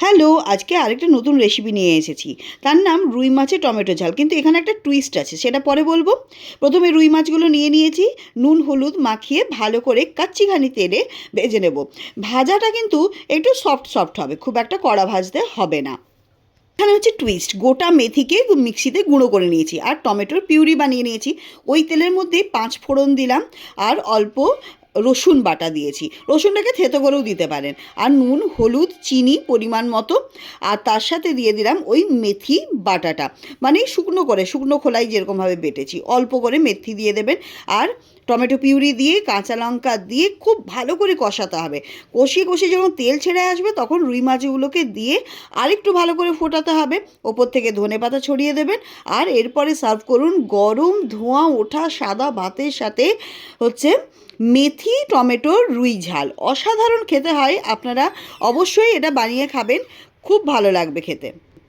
Hello, আজকে আরেকটা নতুন রেসিপি নিয়ে এসেছি। তার নাম রুই মাছের টমেটো ঝাল। কিন্তু এখানে একটা টুইস্ট আছে, সেটা পরে বলব। প্রথমে রুই মাছগুলো নিয়ে নিয়েছি, নুন, হলুদ মাখিয়ে ভালো করে কাচ্চিঘানি তেলে ভেজে নেব। ভাজাটা কিন্তু একটু সফট সফট হবে, খুব একটা কড়া ভাজতে হবে না। এখানে হচ্ছে টুইস্ট গোটা মেথিকে মিক্সিতে গুঁড়ো করে নিয়েছি। আর টমেটোর পিউরি বানিয়ে নিয়েছি। ওই তেলের মধ্যে পাঁচ ফোড়ন দিলাম। আর অল্প রসুন বাটা দিয়েছি। রসুনটাকে থেতো করেও দিতে পারেন। আর নুন, হলুদ, চিনি পরিমাণ মতো। আর তার সাথে দিয়ে দিলাম ওই মেথি বাটাটা। মানে শুকনো করে, শুকনো খোলাই যেরকমভাবে বেটেছি। অল্প করে মেথি দিয়ে দেবেন। আর টমেটো পিউরি দিয়ে, কাঁচা লঙ্কা দিয়ে খুব ভালো করে কষাতে হবে। কষিয়ে কষিয়ে যখন তেল ছেড়ে আসবে তখন রুই মাছগুলোকে দিয়ে আরেকটু ভালো করে ফোটাতে হবে। ওপর থেকে ধনে পাতা ছড়িয়ে দেবেন। আর এরপরে সার্ভ করুন গরম ধোঁয়া ওঠা সাদা ভাতের সাথে হচ্ছে মেথি, টমেটো, রুই ঝাল। অসাধারণ খেতে হয়। আপনারা অবশ্যই এটা বানিয়ে খাবেন। খুব ভালো লাগবে খেতে।